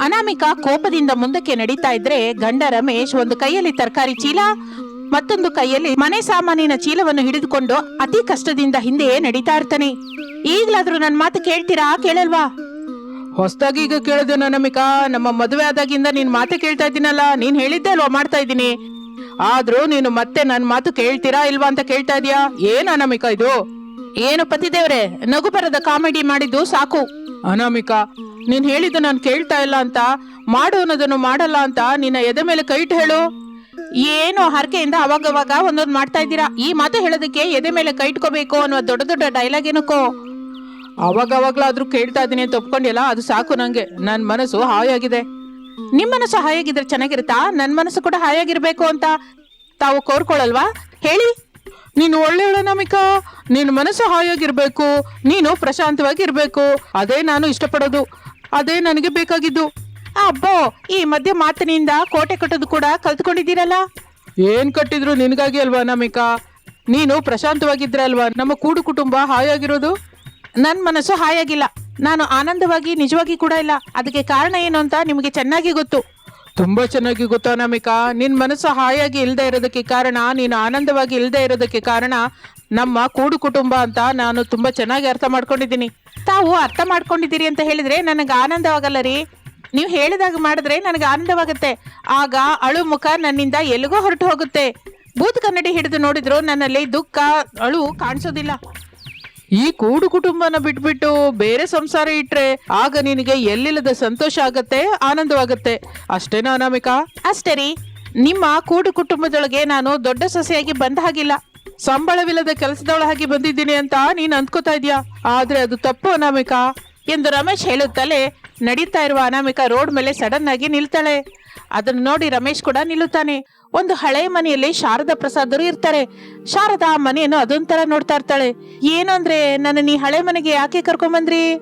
ಅನಾಮಿಕಾ ಕೋಪದಿಂದ ಮುಂದಕ್ಕೆ ನಡೀತಾ ಇದ್ರೆ ಗಂಡ ರಮೇಶ್ ಒಂದು ಕೈಯಲ್ಲಿ ತರಕಾರಿ ಚೀಲ ಮತ್ತೊಂದು ಕೈಯಲ್ಲಿ ಮನೆ ಸಾಮಾನಿನ ಚೀಲವನ್ನು ಹಿಡಿದುಕೊಂಡು ಅತಿ ಕಷ್ಟದಿಂದ ಹಿಂದೆ ನಡೀತಾ ಇರ್ತಾನೆ. ಈಗ್ಲಾದ್ರೂ ನನ್ನ ಮಾತು ಕೇಳ್ತೀರಾ? ಕೇಳಲ್ವಾ? ಹೊಸದಾಗಿ ಈಗ ಕೇಳಿದೆ ಅನಾಮಿಕಾ. ನಮ್ಮ ಮದುವೆ ಆದಾಗಿಂದ ನೀನ್ ಮಾತೆ ಕೇಳ್ತಾ ಇದ್ದೀನಲ್ಲ ನೀನ್ ಹೇಳಿದ್ದೆ ಅಲ್ವಾ ಮಾಡ್ತಾ ಇದ್ದೀನಿ. ಆದ್ರೂ ನೀನು ಮತ್ತೆ ನನ್ನ ಮಾತು ಕೇಳ್ತೀರಾ ಇಲ್ವಾ ಅಂತ ಕೇಳ್ತಾ ಇದೀಯಾ? ಏನ್ ಅನಾಮಿಕಾ ಇದು? ಏನು ಪತಿದೇವ್ರೆ ನಗು ಬರದ ಕಾಮಿಡಿ ಮಾಡಿದ್ದು ಸಾಕು. ಅನಾಮಿಕಾ ನೀನ್ ಹೇಳಿದ್ದು ನಾನು ಕೇಳ್ತಾ ಇಲ್ಲ ಅಂತ. ಮಾಡು ಅನ್ನೋದನ್ನು ಮಾಡಲ್ಲ ಅಂತ ನಿನ್ನ ಎದೆ ಮೇಲೆ ಕೈ ಇಟ್ಟು ಹೇಳು. ಏನು ಹರಕೆಯಿಂದ ಅವಾಗವಾಗ ಒಂದೊಂದು ಮಾಡ್ತಾ ಇದ್ದೀರಾ? ಈ ಮಾತು ಹೇಳೋದಕ್ಕೆ ಎದೆ ಮೇಲೆ ಕೈ ಇಟ್ಕೋಬೇಕು ಅನ್ನೋ ದೊಡ್ಡ ದೊಡ್ಡ ಡೈಲಾಗ್ ಏನಕ್ಕೋ. ಅವಾಗ ಅವಾಗ್ಲಾದ್ರೂ ಕೇಳ್ತಾ ಇದ್ದೀನಿ ಅಂತ ಒಪ್ಕೊಂಡಿಲ್ಲ ಅದು ಸಾಕು ನಂಗೆ. ನನ್ನ ಮನಸ್ಸು ಹಾಯಾಗಿದೆ. ನಿಮ್ಮ ಮನಸ್ಸು ಹಾಯಾಗಿದ್ರೆ ಚೆನ್ನಾಗಿರುತ್ತಾ? ನನ್ನ ಮನಸ್ಸು ಕೂಡ ಹಾಯಾಗಿರ್ಬೇಕು ಅಂತ ತಾವು ಕೋರ್ಕೊಳಲ್ವಾ ಹೇಳಿ. ನೀನು ಒಳ್ಳೆ ನಮಿಕಾ? ನಿನ್ನ ಮನಸ್ಸು ಹಾಯಾಗಿರ್ಬೇಕು. ನೀನು ಪ್ರಶಾಂತವಾಗಿರ್ಬೇಕು. ಅದೇ ನಾನು ಇಷ್ಟಪಡೋದು. ಅದೇ ನನಗೆ ಬೇಕಾಗಿದ್ದು. ಅಬ್ಬೋ ಈ ಮಧ್ಯೆ ಮಾತಿನಿಂದ ಕೋಟೆ ಕಟ್ಟೋದು ಕೂಡ ಕಲ್ತ್ಕೊಂಡಿದ್ದೀರಲ್ಲ? ಏನ್ ಕಟ್ಟಿದ್ರು ನಿನಗಾಗಿ ಅಲ್ವಾ ನಮಿಕಾ? ನೀನು ಪ್ರಶಾಂತವಾಗಿದ್ರೆ ಅಲ್ವಾ ನಮ್ಮ ಕೂಡು ಕುಟುಂಬ ಹಾಯಾಗಿರೋದು? ನನ್ನ ಮನಸ್ಸು ಹಾಯಾಗಿಲ್ಲ. ನಾನು ಆನಂದವಾಗಿ ನಿಜವಾಗಿ ಕೂಡ ಇಲ್ಲ. ಅದಕ್ಕೆ ಕಾರಣ ಏನು ಅಂತ ನಿಮಗೆ ಚೆನ್ನಾಗಿ ಗೊತ್ತು. ತುಂಬಾ ಚೆನ್ನಾಗಿ ಗೊತ್ತು ನಮಿಕಾ? ನಿನ್ನ ಮನಸ್ಸು ಹಾಯಾಗಿ ಇಲ್ಲದೆ ಇರೋದಕ್ಕೆ ಕಾರಣ ನೀನು ಆನಂದವಾಗಿ ಇಲ್ಲದೆ ಇರೋದಕ್ಕೆ ಕಾರಣ ನಮ್ಮ ಕೂಡು ಕುಟುಂಬ ಅಂತ ನಾನು ತುಂಬಾ ಚೆನ್ನಾಗಿ ಅರ್ಥ ಮಾಡ್ಕೊಂಡಿದ್ದೀನಿ. ತಾವು ಅರ್ಥ ಮಾಡ್ಕೊಂಡಿದ್ದೀರಿ ಅಂತ ಹೇಳಿದ್ರೆ ನನಗೆ ಆನಂದವಾಗಲ್ಲ ರೀ. ನೀವು ಹೇಳಿದಾಗ ಮಾಡಿದ್ರೆ ನನಗೆ ಆನಂದವಾಗುತ್ತೆ. ಆಗ ಅಳು ಮುಖ ನನ್ನಿಂದ ಎಲ್ಲಿಗೋ ಹೊರಟು ಹೋಗುತ್ತೆ. ಬೂತ್ ಕನ್ನಡಿ ಹಿಡಿದು ನೋಡಿದ್ರು ನನ್ನಲ್ಲಿ ದುಃಖ, ಅಳು ಕಾಣಿಸೋದಿಲ್ಲ. ಈ ಕೂಡು ಕುಟುಂಬನ ಬಿಟ್ಬಿಟ್ಟು ಬೇರೆ ಸಂಸಾರ ಇಟ್ರೆ ಆಗ ನಿನಗೆ ಎಲ್ಲಿಲ್ಲದ ಸಂತೋಷ ಆಗತ್ತೆ, ಆನಂದವಾಗತ್ತೆ. ಅಷ್ಟೇನಾ ಅನಾಮಿಕಾ? ಅಷ್ಟೇ ರೀ. ನಿಮ್ಮ ಕೂಡು ಕುಟುಂಬದೊಳಗೆ ನಾನು ದೊಡ್ಡ ಸೊಸೆಯಾಗಿ ಬಂದ ಹಾಗಿಲ್ಲ. ಸಂಬಳವಿಲ್ಲದ ಕೆಲಸದವಳ ಹಾಗೆ ಬಂದಿದ್ದೀನಿ ಅಂತ ನೀನು ಅಂದ್ಕೋತಾ ಇದೀಯಾ? ಆದ್ರೆ ಅದು ತಪ್ಪು ಅನಾಮಿಕ. ಎಂದು ರಮೇಶ್ ಹೇಳುತ್ತಲೇ ನಡೀತಾ ಇರುವ ಅನಾಮಿಕ ರೋಡ್ ಮೇಲೆ ಸಡನ್ ಆಗಿ ನಿಲ್ತಾಳೆ. ಅದನ್ನು ನೋಡಿ ರಮೇಶ್ ಕೂಡ ನಿಲ್ಲುತ್ತಾನೆ. ಒಂದು ಹಳೆ ಮನೆಯಲ್ಲಿ ಶಾರದಾ ಪ್ರಸಾದರು ಇರ್ತಾರೆ. ಶಾರದಾ ಆ ಮನೆಯನ್ನು ಅದೊಂಥರ ನೋಡ್ತಾ ಇರ್ತಾಳೆ. ಏನಂದ್ರೆ ನನ್ನ ನೀ ಹಳೆ ಮನೆಗೆ ಯಾಕೆ ಕರ್ಕೊಂಬಂದ್ರಿ?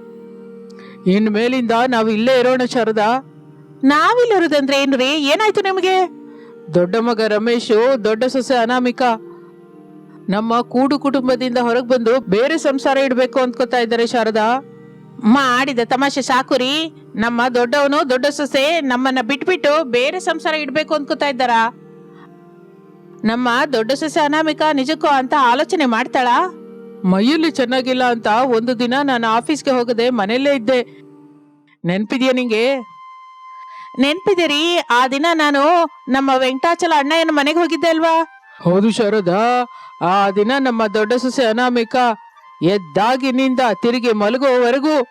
ಇನ್ ಮೇಲಿಂದ ನಾವು ಇಲ್ಲೇ ಇರೋಣ ಶಾರದಾ. ನಾವಿಲ್ಲಿರೋದಂದ್ರೆ ಏನ್ರಿ? ಏನಾಯ್ತು ನಿಮಗೆ? ದೊಡ್ಡ ಮಗ ರಮೇಶು ದೊಡ್ಡ ಸೊಸೆ ಅನಾಮಿಕಾ. ನಮ್ಮ ಕೂಡು ಕುಟುಂಬದಿಂದ ಹೊರಗೆ ಬಂದು ಬೇರೆ ಸಂಸಾರ ಇಡಬೇಕು ಅಂದ್ಕೋತಾ ಇದ್ದಾರೆ ಶಾರದಾ. ಮಾಡಿದ ತಮಾಷೆ ಸಾಕುರಿ. ನಮ್ಮ ದೊಡ್ಡವನು ದೊಡ್ಡ ಸೊಸೆ ನಮ್ಮನ್ನ ಬಿಟ್ಬಿಟ್ಟು ಬೇರೆ ಸಂಸಾರ ಇಡಬೇಕು ಅಂದ್ಕೋತಾ ಇದ್ದಾರಾ. ನಮ್ಮ ದೊಡ್ಡ ಸೊಸೆ ಅನಾಮಿಕ ನಿಜಕ್ಕೂ ಅಂತ ಆಲೋಚನೆ ಮಾಡ್ತಾಳಾ? ಮೈಯಲ್ಲಿ ಚೆನ್ನಾಗಿಲ್ಲ ಅಂತ ಒಂದು ದಿನ ನಾನು ಆಫೀಸ್ಗೆ ಹೋಗದೆ ಮನೆಯಲ್ಲೇ ಇದ್ದೆ. ನೆನ್ಪಿದ್ಯಾ ನಿಂಗೆ? ನೆನ್ಪಿದೆ ರೀ ಆ ದಿನ ನಾನು ನಮ್ಮ ವೆಂಕಟಾಚಲ ಅಣ್ಣಯ್ಯನ ಮನೆಗೆ ಹೋಗಿದ್ದೆ ಅಲ್ವಾ? ಹೌದು ಶಾರದಾ. ಆ ದಿನ ನಮ್ಮ ದೊಡ್ಡ ಸೊಸೆ ಅನಾಮಿಕ ಎದ್ದಾಗಿನಿಂದ ತಿರುಗಿ ಮಲಗುವವರೆಗೂ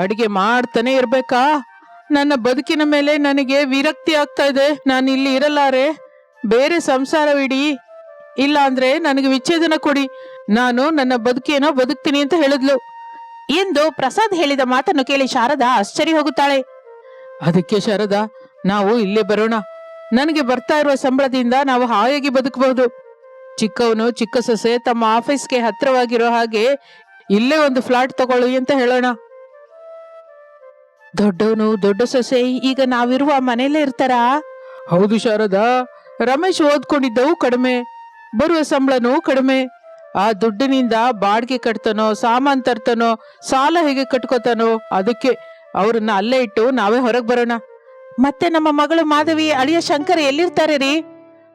ಅಡಿಗೆ ಮಾಡ್ತಾನೆ ಇರ್ಬೇಕಾ? ನನ್ನ ಬದುಕಿನ ಮೇಲೆ ನನಗೆ ವಿರಕ್ತಿ ಆಗ್ತಾ ಇದೆ. ನಾನು ಇಲ್ಲಿ ಇರಲಾರೆ. ಬೇರೆ ಸಂಸಾರವಿಡಿ. ಇಲ್ಲ ಅಂದ್ರೆ ನನಗೆ ವಿಚ್ಛೇದನ ಕೊಡಿ. ನಾನು ನನ್ನ ಬದುಕೇನ ಬದುಕ್ತೀನಿ ಅಂತ ಹೇಳಿದ್ಲು. ಎಂದು ಪ್ರಸಾದ್ ಹೇಳಿದ ಮಾತನ್ನು ಕೇಳಿ ಶಾರದಾ ಆಶ್ಚರ್ಯ ಹೋಗುತ್ತಾಳೆ. ಅದಕ್ಕೆ ಶಾರದಾ, ನಾವು ಇಲ್ಲೇ ಬರೋಣ. ನನಗೆ ಬರ್ತಾ ಇರುವ ಸಂಬಳದಿಂದ ನಾವು ಹಾಯಾಗಿ ಬದುಕಬಹುದು. ಚಿಕ್ಕವನು, ಚಿಕ್ಕ ಸೊಸೆ ತಮ್ಮ ಆಫೀಸ್ಗೆ ಹತ್ರವಾಗಿರೋ ಹಾಗೆ ಇಲ್ಲೇ ಒಂದು ಫ್ಲಾಟ್ ತಗೊಳ್ಳಿ ಅಂತ ಹೇಳೋಣ. ದೊಡ್ಡವನು, ದೊಡ್ಡ ಸೊಸೆ, ಈಗ ನಾವಿರುವ ಮನೆಯಲ್ಲೇ ಇರ್ತಾರಾ? ಹೌದು ಶಾರದಾ, ರಮೇಶ್ ಓದ್ಕೊಂಡಿದ್ದವು ಕಡಿಮೆ, ಬರುವ ಸಂಬಳನೂ ಕಡಿಮೆ. ಆ ದುಡ್ಡಿನಿಂದ ಬಾಡಿಗೆ ಕಟ್ತಾನೋ, ಸಾಮಾನ್ ತರ್ತಾನೋ, ಸಾಲ ಹೇಗೆ ಕಟ್ಕೋತಾನೋ, ಅದಕ್ಕೆ ಅವ್ರನ್ನ ಅಲ್ಲೇ ಇಟ್ಟು ನಾವೇ ಹೊರಗೆ ಬರೋಣ. ಮತ್ತೆ ನಮ್ಮ ಮಗಳು ಮಾಧವಿ, ಅಳಿಯ ಶಂಕರ್ ಎಲ್ಲಿರ್ತಾರೆ ರೀ?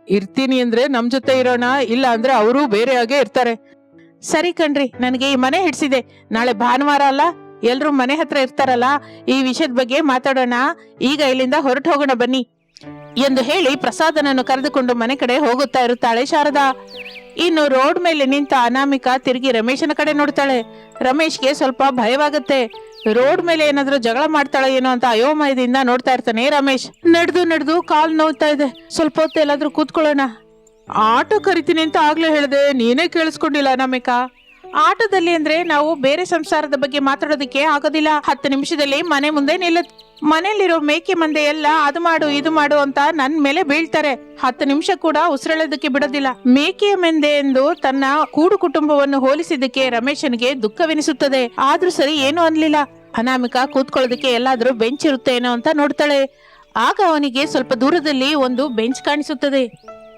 ಇರ್ತೀನಿ ಅಂದ್ರೆ ನಮ್ ಜೊತೆ ಇರೋಣ, ಇಲ್ಲ ಅಂದ್ರೆ ಅವರು ಬೇರೆ ಹಾಗೆ ಇರ್ತಾರೆ. ಸರಿ ಕಣ್ರಿ, ನನಗೆ ಈ ಮನೆ ಹಿಡ್ಸಿದೆ. ನಾಳೆ ಭಾನುವಾರ ಅಲ್ಲ, ಎಲ್ರು ಮನೆ ಹತ್ರ ಇರ್ತಾರಲ್ಲ, ಈ ವಿಷಯದ ಬಗ್ಗೆ ಮಾತಾಡೋಣ. ಈಗ ಇಲ್ಲಿಂದ ಹೊರಟು ಹೋಗೋಣ ಬನ್ನಿ. ಎಂದು ಹೇಳಿ ಪ್ರಸಾದನನ್ನು ಕರೆದುಕೊಂಡು ಮನೆ ಕಡೆ ಹೋಗುತ್ತಾ ಇರುತ್ತಾಳೆ ಶಾರದಾ. ಇನ್ನು ರೋಡ್ ಮೇಲೆ ನಿಂತ ಅನಾಮಿಕಾ ತಿರುಗಿ ರಮೇಶನ ಕಡೆ ನೋಡ್ತಾಳೆ. ರಮೇಶ್ಗೆ ಸ್ವಲ್ಪ ಭಯವಾಗುತ್ತೆ. ರೋಡ್ ಮೇಲೆ ಏನಾದ್ರೂ ಜಗಳ ಮಾಡ್ತಾಳೆ ಏನೋ ಅಂತ ಅಯೋಮಯದಿಂದ ನೋಡ್ತಾ ಇರ್ತಾನೆ. ರಮೇಶ್, ನಡೆದು ನಡೆದು ಕಾಲ್ ನೋವ್ತಾ ಇದೆ. ಸ್ವಲ್ಪ ಹೊತ್ತು ಎಲ್ಲಾದ್ರೂ ಕೂತ್ಕೊಳ್ಳೋಣ. ಆಟೋ ಕರಿತೀನಿ ಅಂತ ಆಗ್ಲೇ ಹೇಳಿದೆ. ನೀನೇ ಕೇಳಿಸ್ಕೊಂಡಿಲ್ಲ ನಮಿಕ ಆಟೋದಲ್ಲಿ ಅಂದ್ರೆ ನಾವು ಬೇರೆ ಸಂಸಾರದ ಬಗ್ಗೆ ಮಾತಾಡೋದಕ್ಕೆ ಆಗೋದಿಲ್ಲ. ಹತ್ತು ನಿಮಿಷದಲ್ಲಿ ಮನೆ ಮುಂದೆ ನಿಲ್ಲುತ್ತೆ. ಮನೆಯಲ್ಲಿರೋ ಮೇಕೆ ಮಂದೆ ಎಲ್ಲ ಅದು ಮಾಡು, ಇದು ಮಾಡು ಅಂತ ನನ್ ಮೇಲೆ ಬೀಳ್ತಾರೆ. ಹತ್ತು ನಿಮಿಷ ಕೂಡ ಉಸಿರೆಳೋದಕ್ಕೆ ಬಿಡೋದಿಲ್ಲ. ಮೇಕೆಯ ಮಂದೆ ಎಂದು ತನ್ನ ಕೂಡು ಕುಟುಂಬವನ್ನು ಹೋಲಿಸಿದ್ದಕ್ಕೆ ರಮೇಶನಿಗೆ ದುಃಖವೆನಿಸುತ್ತದೆ. ಆದ್ರೂ ಸರಿ ಏನು ಅನ್ಲಿಲ್ಲ. ಅನಾಮಿಕಾ ಕೂತ್ಕೊಳ್ಳೋದಕ್ಕೆ ಎಲ್ಲಾದ್ರೂ ಬೆಂಚ್ ಇರುತ್ತೇನೋ ಅಂತ ನೋಡ್ತಾಳೆ. ಆಗ ಅವನಿಗೆ ಸ್ವಲ್ಪ ದೂರದಲ್ಲಿ ಒಂದು ಬೆಂಚ್ ಕಾಣಿಸುತ್ತದೆ.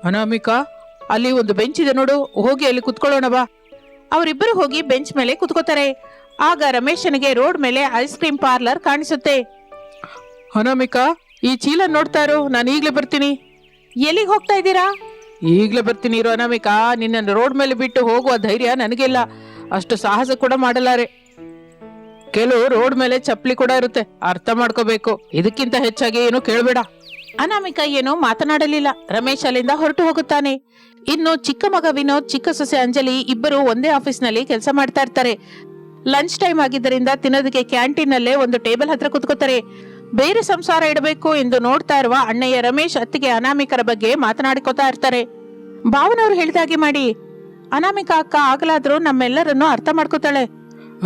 ಅನಾಮಿಕಾ ಅಲ್ಲಿ ಒಂದು ಬೆಂಚ್ ಇದೆ ನೋಡು ಹೋಗಿ ಅಲ್ಲಿ ಕುತ್ಕೊಳ್ಳೋಣ ಬಾ. ಅವರಿಬ್ಬರು ಹೋಗಿ ಬೆಂಚ್ ಮೇಲೆ ಕುತ್ಕೋತಾರೆ. ಆಗ ರಮೇಶನಿಗೆ ರೋಡ್ ಮೇಲೆ ಐಸ್ ಕ್ರೀಮ್ ಪಾರ್ಲರ್ ಕಾಣಿಸುತ್ತೆ. ಅನಾಮಿಕಾ ಈ ಚೀಲ ನೋಡ್ತಾ ಇರು ನಾನು ಈಗಲೇ ಬರ್ತೀನಿ. ಎಲ್ಲಿಗೆ ಹೋಗ್ತಾ ಇದ್ದೀರಾ? ಈಗಲೇ ಬರ್ತೀನಿ ಇರೋ ಅನಾಮಿಕಾ ನಿನ್ನ ರೋಡ್ ಮೇಲೆ ಬಿಟ್ಟು ಹೋಗುವ ಧೈರ್ಯ ನನಗೆಲ್ಲ. ಅಷ್ಟು ಸಾಹಸ ಕೂಡ ಮಾಡಲಾರೆ. ಕೆಲವು ರೋಡ್ ಮೇಲೆ ಚಪ್ಪಲಿ ಕೂಡ ಇರುತ್ತೆ. ಅರ್ಥ ಮಾಡ್ಕೋಬೇಕು. ಇದಕ್ಕಿಂತ ಹೆಚ್ಚಾಗಿ ಏನು ಕೇಳಬೇಡ. ಅನಾಮಿಕಾ ಏನು ಮಾತನಾಡಲಿಲ್ಲ. ರಮೇಶ್ ಅಲ್ಲಿಂದ ಹೊರಟು ಹೋಗುತ್ತಾನೆ. ಇನ್ನು ಚಿಕ್ಕ ಮಗ ವಿನೋದ್, ಚಿಕ್ಕ ಸೊಸೆ ಅಂಜಲಿ ಇಬ್ಬರು ಒಂದೇ ಆಫೀಸ್ನಲ್ಲಿ ಕೆಲಸ ಮಾಡ್ತಾ ಇರ್ತಾರೆ. ಲಂಚ್ ಟೈಮ್ ಆಗಿದ್ದರಿಂದ ತಿನ್ನೋದಕ್ಕೆ ಕ್ಯಾಂಟೀನ್ ನಲ್ಲೇ ಒಂದು ಟೇಬಲ್ ಹತ್ರ ಕುತ್ಕೋತಾರೆ. ಬೇರೆ ಸಂಸಾರ ಇಡಬೇಕು ಎಂದು ನೋಡ್ತಾ ಇರುವ ಅಣ್ಣಯ್ಯ ರಮೇಶ್ ಅತ್ತಿಗೆ ಅನಾಮಿಕರ ಬಗ್ಗೆ ಮಾತನಾಡಿಕೊತಾ ಇರ್ತಾರೆ. ಭಾವನವ್ರು ಹೇಳಿದಾಗೆ ಮಾಡಿ, ಅನಾಮಿಕಾ ಅಕ್ಕ, ಆಗಲಾದ್ರೂ ನಮ್ಮೆಲ್ಲರನ್ನು ಅರ್ಥ ಮಾಡ್ಕೋತಾಳೆ.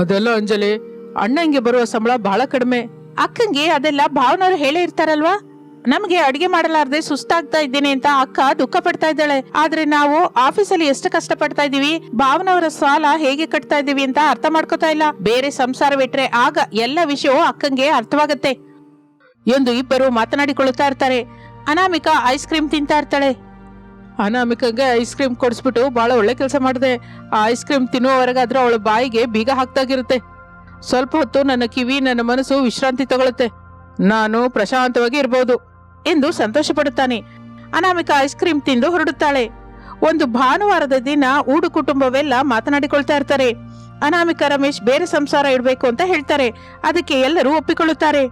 ಅದೆಲ್ಲ ಅಂಜಲಿ ಅಣ್ಣಂಗೆ ಬರುವ ಸಂಬಳ ಬಹಳ ಕಡಿಮೆ. ಅಕ್ಕಂಗೆ ಅದೆಲ್ಲ ಭಾವನವ್ರು ಹೇಳೇ ಇರ್ತಾರಲ್ವಾ? ನಮ್ಗೆ ಅಡಿಗೆ ಮಾಡಲಾರ್ದೆ ಸುಸ್ತಾಗ್ತಾ ಇದ್ದೀನಿ ಅಂತ ಅಕ್ಕ ದುಃಖ ಪಡ್ತಾ ಇದ್ದಾಳೆ. ಆದ್ರೆ ನಾವು ಆಫೀಸಲ್ಲಿ ಎಷ್ಟು ಕಷ್ಟ ಪಡ್ತಾ ಇದೀವಿ ಭಾವನವರ ಸಾಲ ಹೇಗೆ ಕಟ್ತಾ ಇದೀವಿ ಅಂತ ಅರ್ಥ ಮಾಡ್ಕೋತಾ ಇಲ್ಲ. ಬೇರೆ ಸಂಸಾರ ಬಿಟ್ರೆ ಆಗ ಎಲ್ಲ ವಿಷಯವೂ ಅಕ್ಕಂಗೆ ಅರ್ಥವಾಗತ್ತೆ. ಎಂದು ಇಬ್ಬರು ಮಾತನಾಡಿಕೊಳ್ಳುತ್ತಾ ಇರ್ತಾರೆ. ಅನಾಮಿಕಾ ಐಸ್ ಕ್ರೀಮ್ ತಿಂತಾ ಇರ್ತಾಳೆ. ಅನಾಮಿಕಂಗೆ ಐಸ್ ಕ್ರೀಮ್ ಕೊಡಿಸ್ಬಿಟ್ಟು ಬಹಳ ಒಳ್ಳೆ ಕೆಲಸ ಮಾಡಿದೆ. ಆ ಐಸ್ ಕ್ರೀಮ್ ತಿನ್ನುವವರೆಗಾದ್ರೂ ಅವಳ ಬಾಯಿಗೆ ಬೀಗ ಹಾಕ್ದಾಗಿರುತ್ತೆ. ಸ್ವಲ್ಪ ಹೊತ್ತು ನನ್ನ ಕಿವಿ ನನ್ನ ಮನಸ್ಸು ವಿಶ್ರಾಂತಿ ತಗೊಳುತ್ತೆ. ನಾನು ಪ್ರಶಾಂತವಾಗಿ ಇರಬಹುದು ಎಂದು ಸಂತೋಷ ಪಡುತ್ತಾನೆ ಅನಾಮಿಕ ಐಸ್ ಕ್ರೀಮ್ ತಿಂದು ಹೊರಡುತ್ತಾಳೆ. ಒಂದು ಭಾನುವಾರದ ದಿನ ಊಡು ಕುಟುಂಬವೆಲ್ಲ ಮಾತನಾಡಿಕೊಳ್ತಾ ಇರ್ತಾರೆ. ಅನಾಮಿಕ ರಮೇಶ್ ಬೇರೆ ಸಂಸಾರ ಇಡಬೇಕು ಅಂತ ಹೇಳ್ತಾರೆ. ಅದಕ್ಕೆ ಎಲ್ಲರೂ ಒಪ್ಪಿಕೊಳ್ಳುತ್ತಾರೆ.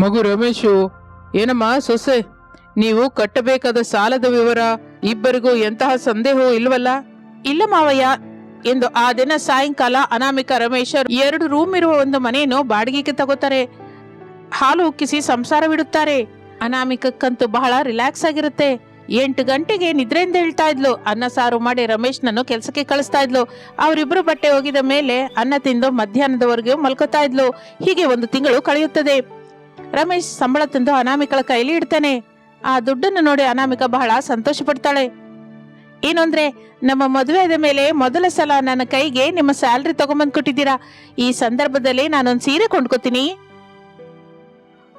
ಮಗು ರಮೇಶು ಏನಮ್ಮ ಸೊಸೆ ನೀವು ಕಟ್ಟಬೇಕಾದ ಸಾಲದ ವಿವರ ಇಬ್ಬರಿಗೂ ಎಂತಹ ಸಂದೇಹವೂ ಇಲ್ವಲ್ಲ? ಇಲ್ಲ ಮಾವಯ್ಯ ಎಂದು ಆ ದಿನ ಸಾಯಂಕಾಲ ಅನಾಮಿಕ ರಮೇಶ್ ಎರಡು ರೂಮ್ ಇರುವ ಒಂದು ಮನೆಯನ್ನು ಬಾಡಿಗೆಗೆ ತಗೋತಾರೆ. ಹಾಲು ಉಕ್ಕಿಸಿ ಸಂಸಾರವಿಡುತ್ತಾರೆ ಅನಾಮಿಕಕ್ಕಂತೂ ಬಹಳ ರಿಲ್ಯಾಕ್ಸ್ ಆಗಿರುತ್ತೆ. ಎಂಟು ಗಂಟೆಗೆ ನಿದ್ರೆಯಿಂದ ಹೇಳ್ತಾ ಇದ್ಲು. ಅನ್ನ ಸಾರು ಮಾಡಿ ರಮೇಶ್ನನ್ನು ಕೆಲಸಕ್ಕೆ ಕಳಿಸ್ತಾ ಇದ್ಲು. ಅವರಿಬ್ರು ಬಟ್ಟೆ ಹೋಗಿದ ಮೇಲೆ ಅನ್ನ ತಿಂದು ಮಧ್ಯಾಹ್ನದವರೆಗೂ ಮಲ್ಕೋತಾ ಇದ್ಲು. ಹೀಗೆ ಒಂದು ತಿಂಗಳು ಕಳೆಯುತ್ತದೆ. ರಮೇಶ್ ಸಂಬಳ ತಂದು ಅನಾಮಿಕಳ ಕೈಲಿ ಇಡ್ತಾನೆ. ಆ ದುಡ್ಡನ್ನು ನೋಡಿ ಅನಾಮಿಕ ಬಹಳ ಸಂತೋಷ ಪಡ್ತಾಳೆ ಏನು ಅಂದ್ರೆ, ನಮ್ಮ ಮದುವೆ ಆದ ಮೇಲೆ ಮೊದಲ ಸಲ ನನ್ನ ಕೈಗೆ ನಿಮ್ಮ ಸ್ಯಾಲ್ರಿ ತಗೊಂಬಂದ್ ಕೊಟ್ಟಿದ್ದೀರಾ? ಈ ಸಂದರ್ಭದಲ್ಲಿ ನಾನೊಂದು ಸೀರೆ ಕೊಂಡ್ಕೊತೀನಿ.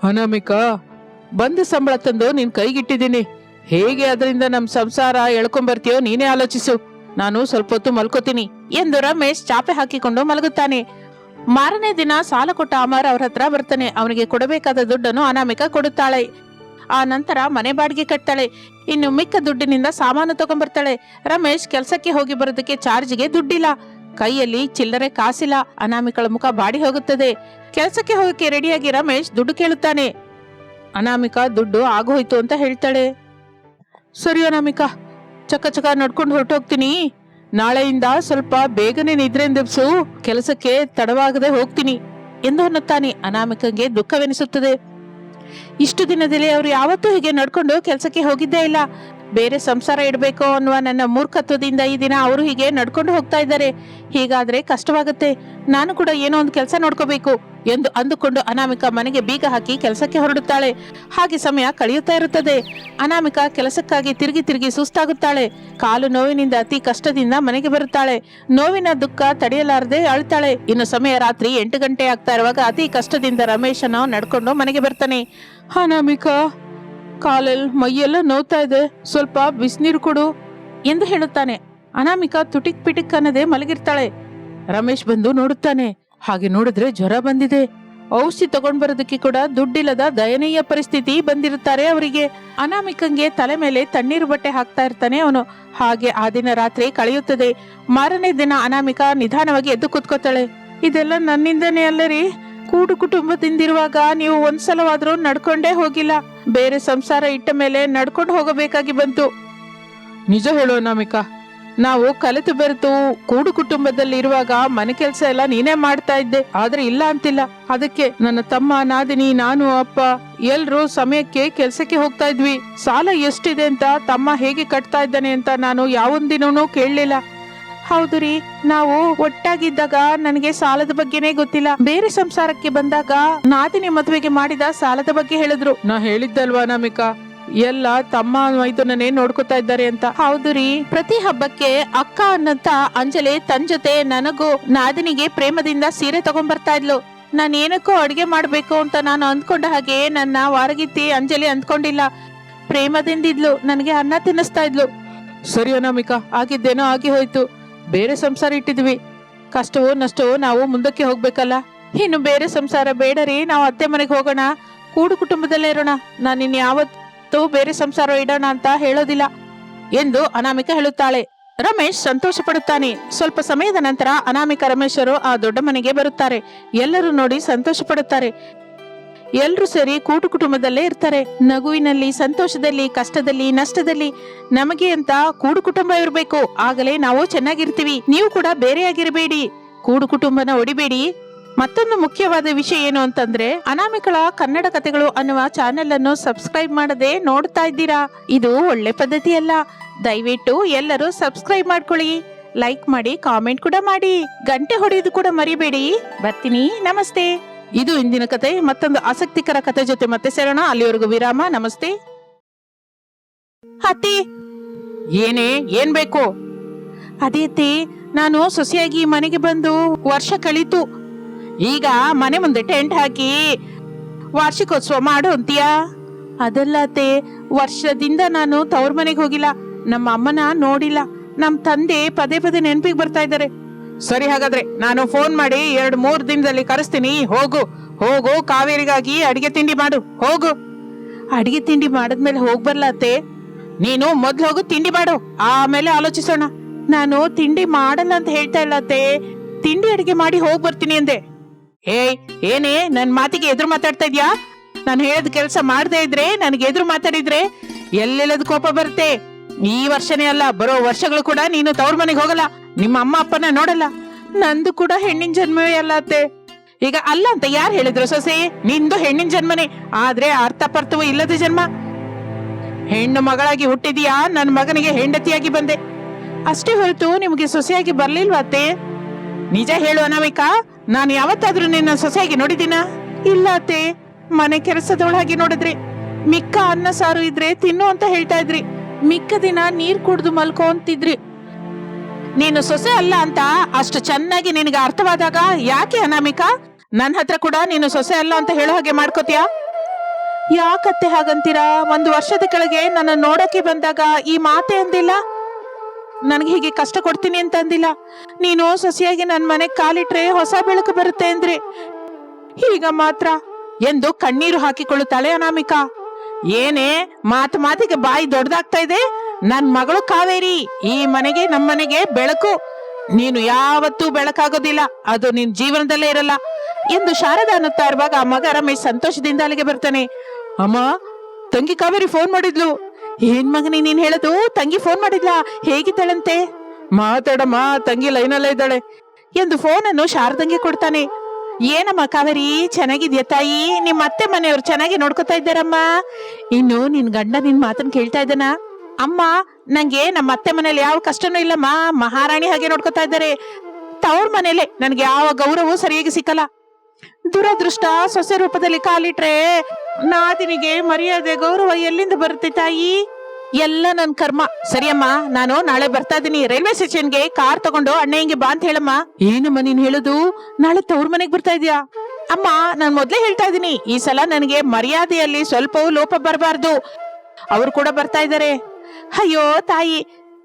ಅನಾಮಿಕಾ, ಬಂದ ಸಂಬಳ ತಂದು ನಿನ್ ಕೈಗಿಟ್ಟಿದ್ದೀನಿ. ಹೇಗೆ ಅದರಿಂದ ನಮ್ ಸಂಸಾರ ಎಳ್ಕೊಂಬರ್ತೀಯೋ ನೀನೇ ಆಲೋಚಿಸು. ನಾನು ಸ್ವಲ್ಪ ಹೊತ್ತು ಮಲ್ಕೋತೀನಿ ಎಂದು ರಮೇಶ್ ಚಾಪೆ ಹಾಕಿಕೊಂಡು ಮಲಗುತ್ತಾನೆ. ಮಾರನೇ ದಿನ ಸಾಲ ಕೊಟ್ಟ ಅಮರ್ ಅವ್ರ ಹತ್ರ ಬರ್ತಾನೆ. ಅವನಿಗೆ ಕೊಡಬೇಕಾದ ದುಡ್ಡನ್ನು ಅನಾಮಿಕ ಕೊಡುತ್ತಾಳೆ. ಆ ನಂತರ ಮನೆ ಬಾಡಿಗೆ ಕಟ್ತಾಳೆ. ಇನ್ನು ಮಿಕ್ಕ ದುಡ್ಡಿನಿಂದ ಸಾಮಾನು ತಗೊಂಡ್ಬರ್ತಾಳೆ. ರಮೇಶ್ ಕೆಲಸಕ್ಕೆ ಹೋಗಿ ಬರೋದಕ್ಕೆ ಚಾರ್ಜ್ಗೆ ದುಡ್ಡಿಲ್ಲ. ಕೈಯಲ್ಲಿ ಚಿಲ್ಲರೆ ಕಾಸಿಲ್ಲ. ಅನಾಮಿಕಳ ಮುಖ ಬಾಡಿ ಹೋಗುತ್ತದೆ. ಕೆಲಸಕ್ಕೆ ಹೋಗಕ್ಕೆ ರೆಡಿಯಾಗಿ ರಮೇಶ್ ದುಡ್ಡು ಕೇಳುತ್ತಾನೆ. ಅನಾಮಿಕಾ, ದುಡ್ಡು ಆಗೋಯ್ತು ಅಂತ ಹೇಳ್ತಾಳೆ. ಸರಿ ಅನಾಮಿಕಾ ಚಕ ಚಕ ನಡ್ಕೊಂಡು ಹೊರಟೋಗ್ತೀನಿ. ನಾಳೆಯಿಂದ ಸ್ವಲ್ಪ ಬೇಗನೆ ನಿದ್ರೆಂದೆಬ್ಸು ಕೆಲಸಕ್ಕೆ ತಡವಾಗದೆ ಹೋಗ್ತೀನಿ. ಎಂದು ಅನ್ನುತ್ತಾನೆ. ಅನಾಮಿಕಗೆ ದುಃಖವೆನಿಸುತ್ತದೆ. ಇಷ್ಟು ದಿನದಲ್ಲಿ ಅವರು ಯಾವತ್ತೂ ಹೀಗೆ ನಡ್ಕೊಂಡು ಕೆಲಸಕ್ಕೆ ಹೋಗಿದ್ದೇ ಇಲ್ಲ. ಬೇರೆ ಸಂಸಾರ ಇಡಬೇಕು ಅನ್ನುವ ನನ್ನ ಮೂರ್ಖತ್ವದಿಂದ ಈ ದಿನ ಅವರು ಹೀಗೆ ನಡ್ಕೊಂಡು ಹೋಗ್ತಾ ಇದ್ದಾರೆ. ಹೀಗಾದ್ರೆ ಕಷ್ಟವಾಗುತ್ತೆ. ನಾನು ಕೂಡ ಏನೋ ಒಂದು ಕೆಲಸ ನೋಡ್ಕೋಬೇಕು ಎಂದು ಅಂದುಕೊಂಡು ಅನಾಮಿಕ ಮನೆಗೆ ಬೀಗ ಹಾಕಿ ಕೆಲಸಕ್ಕೆ ಹೊರಡುತ್ತಾಳೆ. ಹಾಗೆ ಸಮಯ ಕಳೆಯುತ್ತಾ ಇರುತ್ತದೆ. ಅನಾಮಿಕ ಕೆಲಸಕ್ಕಾಗಿ ತಿರುಗಿ ತಿರುಗಿ ಸುಸ್ತಾಗುತ್ತಾಳೆ. ಕಾಲು ನೋವಿನಿಂದ ಅತಿ ಕಷ್ಟದಿಂದ ಮನೆಗೆ ಬರುತ್ತಾಳೆ. ನೋವಿನ ದುಃಖ ತಡೆಯಲಾರದೆ ಅಳ್ತಾಳೆ ಇನ್ನು ಸಮಯ ರಾತ್ರಿ ಎಂಟು ಗಂಟೆ ಆಗ್ತಾ ಇರುವಾಗ ಅತಿ ಕಷ್ಟದಿಂದ ರಮೇಶನ ನಡ್ಕೊಂಡು ಮನೆಗೆ ಬರ್ತಾನೆ. ಅನಾಮಿಕಾ ಕಾಲಲ್ಲಿ ಮೈಯೆಲ್ಲ ನೋವ್ತಾ ಇದೆ. ಸ್ವಲ್ಪ ಬಿಸಿನೀರು ಕೊಡು ಎಂದು ಹೇಳುತ್ತಾನೆ. ಅನಾಮಿಕಾ ತುಟಿಕ್ ಪಿಟಿಕ್ ಅನ್ನದೆ ಮಲಗಿರ್ತಾಳೆ. ರಮೇಶ್ ಬಂದು ನೋಡುತ್ತಾನೆ. ಹಾಗೆ ನೋಡಿದ್ರೆ ಜ್ವರ ಬಂದಿದೆ. ಔಷಧಿ ತಗೊಂಡ್ ಬರೋದಕ್ಕೆ ಕೂಡ ದುಡ್ಡಿಲ್ಲದ ದಯನೀಯ ಪರಿಸ್ಥಿತಿ ಬಂದಿರುತ್ತಾರೆ ಅವರಿಗೆ. ಅನಾಮಿಕಂಗೆ ತಲೆ ಮೇಲೆ ತಣ್ಣೀರು ಬಟ್ಟೆ ಹಾಕ್ತಾ ಇರ್ತಾನೆ ಅವನು. ಹಾಗೆ ಆ ದಿನ ರಾತ್ರಿ ಕಳೆಯುತ್ತದೆ. ಮಾರನೇ ದಿನ ಅನಾಮಿಕಾ ನಿಧಾನವಾಗಿ ಎದ್ದು ಕೂತ್ಕೋತಾಳೆ ಇದೆಲ್ಲ ನನ್ನಿಂದನೇ ಅಲ್ಲರಿ. ಕೂಡು ಕುಟುಂಬದಿಂದಿರುವಾಗ ನೀವು ಒಂದ್ಸಲವಾದ್ರೂ ನಡ್ಕೊಂಡೇ ಹೋಗಿಲ್ಲ. ಬೇರೆ ಸಂಸಾರ ಇಟ್ಟ ಮೇಲೆ ನಡ್ಕೊಂಡು ಹೋಗಬೇಕಾಗಿ ಬಂತು. ನಿಜ ಹೇಳು ಅನಾಮಿಕಾ. ನಾವು ಕಲಿತು ಬೆರೆತು ಕೂಡು ಕುಟುಂಬದಲ್ಲಿ ಇರುವಾಗ ಮನೆ ಕೆಲಸ ಎಲ್ಲ ನೀನೇ ಮಾಡ್ತಾ ಇದ್ದೆ. ಆದ್ರೆ ಇಲ್ಲ ಅಂತಿಲ್ಲ. ಅದಕ್ಕೆ ನನ್ನ ತಮ್ಮ, ನಾದಿನಿ, ನಾನು, ಅಪ್ಪ ಎಲ್ರು ಸಮಯಕ್ಕೆ ಕೆಲ್ಸಕ್ಕೆ ಹೋಗ್ತಾ ಇದ್ವಿ. ಸಾಲ ಎಷ್ಟಿದೆ ಅಂತ ತಮ್ಮ ಹೇಗೆ ಕಟ್ತಾ ಇದ್ದಾನೆ ಅಂತ ನಾನು ಯಾವೊಂದಿನೂ ಕೇಳಲಿಲ್ಲ. ಹೌದು ರೀ ನಾವು ಒಟ್ಟಾಗಿದ್ದಾಗ ನನಗೆ ಸಾಲದ ಬಗ್ಗೆನೇ ಗೊತ್ತಿಲ್ಲ. ಬೇರೆ ಸಂಸಾರಕ್ಕೆ ಬಂದಾಗ ನಾದಿನಿ ಮದುವೆಗೆ ಮಾಡಿದ ಸಾಲದ ಬಗ್ಗೆ ಹೇಳಿದ್ರು. ನಾ ಹೇಳಿದ್ದಲ್ವಾ ನಮಿಕಾ? ಎಲ್ಲ ತಮ್ಮ ಮೈದುನನೇ ನೋಡ್ಕೊತಾ ಇದ್ದಾರೆ ಅಂತ. ಹೌದು ರೀ ಪ್ರತಿ ಹಬ್ಬಕ್ಕೆ ಅಕ್ಕ ಅನ್ನಂತ ಅಂಜಲಿ ತನ್ ಜೊತೆ ನನಗೂ ನಾದಿನಿಗೆ ಪ್ರೇಮದಿಂದ ಸೀರೆ ತಗೊಂಡ್ಬರ್ತಾ ಇದ್ಲು. ನಾನು ಏನಕ್ಕೂ ಅಡಿಗೆ ಮಾಡ್ಬೇಕು ಅಂತ ನಾನು ಅಂದ್ಕೊಂಡ ಹಾಗೆ ನನ್ನ ವಾರಗಿತ್ತಿ ಅಂಜಲಿ ಅಂದ್ಕೊಂಡಿಲ್ಲ. ಪ್ರೇಮದಿಂದಿದ್ಲು. ನನಗೆ ಅನ್ನ ತಿನ್ನಿಸ್ತಾ ಇದ್ಲು. ಸರಿ ಅನಾಮಿಕಾ ಆಗಿದ್ದೇನೋ ಆಗಿ ಹೋಯ್ತು. ಬೇರೆ ಸಂಸಾರ ಇಟ್ಟಿದ್ವಿ. ಕಷ್ಟವೋ ನಷ್ಟವೋ ನಾವು ಮುಂದಕ್ಕೆ ಹೋಗ್ಬೇಕಲ್ಲ. ಇನ್ನು ಬೇರೆ ಸಂಸಾರ ಬೇಡ ರೀ ನಾವು ಅತ್ತೆ ಮನೆಗೆ ಹೋಗೋಣ. ಕೂಡು ಕುಟುಂಬದಲ್ಲೇ ಇರೋಣ. ನಾನು ಇನ್ ಯಾವತ್ತೂ ಬೇರೆ ಸಂಸಾರ ಇಡೋಣ ಅಂತ ಹೇಳೋದಿಲ್ಲ. ಎಂದು ಅನಾಮಿಕ ಹೇಳುತ್ತಾಳೆ. ರಮೇಶ್ ಸಂತೋಷ ಪಡುತ್ತಾನೆ ಸ್ವಲ್ಪ ಸಮಯದ ನಂತರ ಅನಾಮಿಕ ರಮೇಶರು ಆ ದೊಡ್ಡ ಮನೆಗೆ ಬರುತ್ತಾರೆ. ಎಲ್ಲರೂ ನೋಡಿ ಸಂತೋಷ ಪಡುತ್ತಾರೆ ಎಲ್ರೂ ಸೇರಿ ಕೂಟು ಕುಟುಂಬದಲ್ಲೇ ಇರ್ತಾರೆ. ನಗುವಿನಲ್ಲಿ, ಸಂತೋಷದಲ್ಲಿ, ಕಷ್ಟದಲ್ಲಿ, ನಷ್ಟದಲ್ಲಿ ನಮಗೆ ಅಂತ ಕೂಡು ಕುಟುಂಬ ಇರಬೇಕು. ಆಗಲೇ ನಾವು ಚೆನ್ನಾಗಿರ್ತೀವಿ. ನೀವು ಕೂಡ ಬೇರೆಯಾಗಿರಬೇಡಿ ಕೂಡು ಕುಟುಂಬನ ಒಡಿಬೇಡಿ. ಮತ್ತೊಂದು ಮುಖ್ಯವಾದ ವಿಷಯ ಏನು ಅಂತಂದ್ರೆ, ಅನಾಮಿಕಳ ಕನ್ನಡ ಕಥೆಗಳು ಅನ್ನುವ ಚಾನೆಲ್ ಅನ್ನು ಸಬ್ಸ್ಕ್ರೈಬ್ ಮಾಡದೆ ನೋಡ್ತಾ ಇದ್ದೀರಾ? ಇದು ಒಳ್ಳೆ ಪದ್ಧತಿ ಅಲ್ಲ. ದಯವಿಟ್ಟು ಎಲ್ಲರೂ ಸಬ್ಸ್ಕ್ರೈಬ್ ಮಾಡ್ಕೊಳ್ಳಿ. ಲೈಕ್ ಮಾಡಿ ಕಾಮೆಂಟ್ ಕೂಡ ಮಾಡಿ. ಗಂಟೆ ಹೊಡೆಯೋದು ಕೂಡ ಮರಿಬೇಡಿ. ಬರ್ತೀನಿ. ನಮಸ್ತೆ. ಇದು ಇಂದಿನ ಕತೆ. ಮತ್ತೊಂದು ಆಸಕ್ತಿಕರ ಕತೆ ಜೊತೆ ಮತ್ತೆ ಸೇರೋಣ. ಅಲ್ಲಿವರೆಗೂ ವಿರಾಮ. ನಮಸ್ತೆ. ಅತ್ತಿ! ಏನೇ? ಏನ್ ಬೇಕು? ಅದೇ ನಾನು ಸೊಸೆಯಾಗಿ ಮನೆಗೆ ಬಂದು ವರ್ಷ ಕಳೀತು. ಈಗ ಮನೆ ಮುಂದೆ ಟೆಂಟ್ ಹಾಕಿ ವಾರ್ಷಿಕೋತ್ಸವ ಮಾಡು ಅಂತೀಯಾ? ಅದಲ್ಲ ವರ್ಷದಿಂದ ನಾನು ತವ್ರ ಮನೆಗೆ ಹೋಗಿಲ್ಲ. ನಮ್ಮ ಅಮ್ಮನ ನೋಡಿಲ್ಲ. ನಮ್ ತಂದೆ ಪದೇ ಪದೇ ನೆನಪಿಗೆ ಬರ್ತಾ ಇದ್ದಾರೆ. ಸರಿ ಹಾಗಾದ್ರೆ ನಾನು ಫೋನ್ ಮಾಡಿ ಎರಡ್ ಮೂರ್ ದಿನದಲ್ಲಿ ಕರೆಸ್ತೀನಿ. ಹೋಗು. ಹೋಗು, ಕಾವೇರಿಗಾಗಿ ಅಡಿಗೆ ತಿಂಡಿ ಮಾಡು. ಹೋಗು. ಅಡಿಗೆ ತಿಂಡಿ ಮಾಡಿದ್ಮೇಲೆ ಹೋಗ್ ಬರ್ಲ ಅತ್ತೆ? ನೀನು ಮೊದ್ಲು ಹೋಗು, ತಿಂಡಿ ಮಾಡು. ಆಮೇಲೆ ಆಲೋಚಿಸೋಣ. ನಾನು ತಿಂಡಿ ಮಾಡಲ್ಲ ಅಂತ ಹೇಳ್ತಾ ಇಲ್ಲ ಅತ್ತೆ. ತಿಂಡಿ ಅಡಿಗೆ ಮಾಡಿ ಹೋಗ್ ಬರ್ತೀನಿ ಅಂದೆ. ಏಯ್, ಏನೇ, ನನ್ ಮಾತಿಗೆ ಎದುರು ಮಾತಾಡ್ತಾ ಇದ್ಯಾ? ನಾನು ಹೇಳದ್ ಕೆಲಸ ಮಾಡದೇ ಇದ್ರೆ, ನನಗೆ ಎದುರು ಮಾತಾಡಿದ್ರೆ ಎಲ್ಲೆಲ್ಲದ ಕೋಪ ಬರುತ್ತೆ? ಈ ವರ್ಷನೇ ಅಲ್ಲ, ಬರೋ ವರ್ಷಗಳು ಕೂಡ ನೀನು ತವ್ರ ಮನೆಗೆ ಹೋಗಲ್ಲ. ನಿಮ್ಮ ಅಮ್ಮ ಅಪ್ಪನ ನೋಡಲ್ಲ. ನಂದು ಕೂಡ ಹೆಣ್ಣಿನ ಜನ್ಮವೇ ಅಲ್ಲ ಅತ್ತೆ. ಈಗ ಅಲ್ಲ ಅಂತ ಯಾರು ಹೇಳಿದ್ರು ಸೊಸೆ? ನಿಂದು ಹೆಣ್ಣಿನ ಜನ್ಮನೇ. ಆದ್ರೆ ಅರ್ಥಪರ್ಥವೂ ಇಲ್ಲದ ಜನ್ಮ. ಹೆಣ್ಣು ಮಗಳಾಗಿ ಹುಟ್ಟಿದೀಯಾ? ನನ್ನ ಮಗನಿಗೆ ಹೆಂಡತಿಯಾಗಿ ಬಂದೆ. ಅಷ್ಟೇ ಹೊರತು ನಿಮಗೆ ಸೊಸೆಯಾಗಿ ಬರ್ಲಿಲ್ವಾ ಅತ್ತೆ? ನಿಜ ಹೇಳು ಅನಾಮಿಕ, ನಾನು ಯಾವತ್ತಾದ್ರೂ ನಿನ್ನ ಸೊಸೆಯಾಗಿ ನೋಡಿದೀನ ಇಲ್ಲ ಅತ್ತೆ. ಮನೆ ಕೆಲಸದೊಳಗೆ ನೋಡಿದ್ರಿ. ಮಿಕ್ಕ ಅನ್ನ ಸಾರು ಇದ್ರೆ ತಿನ್ನು ಅಂತ ಹೇಳ್ತಾ ಇದ್ರಿ. ಮಿಕ್ಕ ದಿನ ನೀರ್ ಕುಡ್ದು ಮಲ್ಕೋ ಅಂತಿದ್ರಿ ನೀನು ಸೊಸೆ ಅಲ್ಲ ಅಂತ ಅಷ್ಟು ಚೆನ್ನಾಗಿ ನಿನಗೆ ಅರ್ಥವಾದಾಗ ಯಾಕೆ ಅನಾಮಿಕ? ನನ್ನ ಹತ್ರ ಕೂಡ ನೀನು ಸೊಸೆ ಅಲ್ಲ ಅಂತ ಹೇಳೋ ಹಾಗೆ ಮಾಡ್ಕೋತೀಯಾ? ಯಾಕತ್ತೆ ಹಾಗಂತೀರಾ? ಒಂದು ವರ್ಷದ ಕೆಳಗೆ ನನ್ನ ನೋಡಕ್ಕೆ ಬಂದಾಗ ಈ ಮಾತೆ ಅಂದಿಲ್ಲ. ನನಗೆ ಹೀಗೆ ಕಷ್ಟ ಕೊಡ್ತೀನಿ ಅಂತ ಅಂದಿಲ್ಲ. ನೀನು ಸೊಸೆಯಾಗಿ ನನ್ನ ಮನೆಗೆ ಕಾಲಿಟ್ರೆ ಹೊಸ ಬೆಳಕು ಬರುತ್ತೆ ಅಂದ್ರಿ. ಈಗ ಮಾತ್ರ. ಎಂದು ಕಣ್ಣೀರು ಹಾಕಿಕೊಳ್ಳುತ್ತಾಳೆ ಅನಾಮಿಕಾ. ಏನೇ ಮಾತು ಮಾತಿಗೆ ಬಾಯಿ ದೊಡ್ಡದಾಗ್ತಾ ಇದೆ, ನನ್ ಮಗಳು ಕಾವೇರಿ, ಈ ಮನೆಗೆ ನಮ್ಮನೆಗೆ ಬೆಳಕು. ನೀನು ಯಾವತ್ತೂ ಬೆಳಕಾಗೋದಿಲ್ಲ, ಅದು ನಿನ್ ಜೀವನದಲ್ಲೇ ಇರಲ್ಲ ಎಂದು ಶಾರದಾ ಅನ್ನುತ್ತಾ ಇರುವಾಗ ಆ ಮಗ ರಮೇಶ್ ಸಂತೋಷದಿಂದ ಅಲ್ಲಿಗೆ ಬರ್ತಾನೆ. ಅಮ್ಮ, ತಂಗಿ ಕಾವೇರಿ ಫೋನ್ ಮಾಡಿದ್ಲು. ಏನ್ ಮಗನಿ ನೀನ್ ಹೇಳದು? ತಂಗಿ ಫೋನ್ ಮಾಡಿದ್ಲ? ಹೇಗಿದ್ದಾಳಂತೆ? ಮಾತಾಡಮ್ಮ, ತಂಗಿ ಲೈನಲ್ಲೇ ಇದ್ದಾಳೆ ಎಂದು ಫೋನ್ ಅನ್ನು ಶಾರದಂಗೆ ಕೊಡ್ತಾನೆ. ಏನಮ್ಮ ಕಾವೇರಿ? ಚೆನ್ನಾಗಿದ್ಯಾ ತಾಯಿ? ನಿಮ್ಮ ಅತ್ತೆ ಮನೆಯವ್ರು ಚೆನ್ನಾಗಿ ನೋಡ್ಕೊತಾ ಇದ್ದಾರಮ್ಮ? ಇನ್ನು ನಿನ್ ಗಂಡ ನಿನ್ ಮಾತನ್ನ ಕೇಳ್ತಾ ಇದ್ದಾನ? ಅಮ್ಮ, ನಂಗೆ ನಮ್ಮ ಅತ್ತೆ ಮನೇಲಿ ಯಾವ ಕಷ್ಟನೂ ಇಲ್ಲಮ್ಮ. ಮಹಾರಾಣಿ ಹಾಗೆ ನೋಡ್ಕೊತಾ ಇದ್ದಾರೆ. ತವ್ರ ಮನೇಲೆ ನನ್ಗೆ ಯಾವ ಗೌರವೂ ಸರಿಯಾಗಿ ಸಿಕ್ಕಲ್ಲ. ದುರದೃಷ್ಟ, ಸೊಸೆ ರೂಪದಲ್ಲಿ ಕಾಲಿಟ್ರೆ ನಾದಿನಿಗೆ ಮರ್ಯಾದೆ, ಗೌರವ ಎಲ್ಲಿಂದ ಬರುತ್ತೆ ತಾಯಿ? ಎಲ್ಲ ನನ್ ಕರ್ಮ. ಸರಿಯಮ್ಮ ನಾನು ನಾಳೆ ಬರ್ತಾ ಇದ್ದೀನಿ ರೈಲ್ವೆ ಸ್ಟೇಷನ್ಗೆ ಕಾರ್ ತಗೊಂಡು ಅಣ್ಣ ಹಿಂಗೆ ಬಾ ಅಂತ ಹೇಳಮ್ಮ. ಏನಮ್ಮ ನೀನ್ ಹೇಳುದು? ನಾಳೆ ತವ್ರ ಮನೆಗ್ ಬರ್ತಾ ಇದೀಯಾ? ಅಮ್ಮ ನಾನ್ ಮೊದ್ಲೇ ಹೇಳ್ತಾ ಇದ್ದೀನಿ ಈ ಸಲ ನನಗೆ ಮರ್ಯಾದೆಯಲ್ಲಿ ಸ್ವಲ್ಪವೂ ಲೋಪ ಬರಬಾರ್ದು. ಅವ್ರು ಕೂಡ ಬರ್ತಾ ಇದಾರೆ. ಅಯ್ಯೋ ತಾಯಿ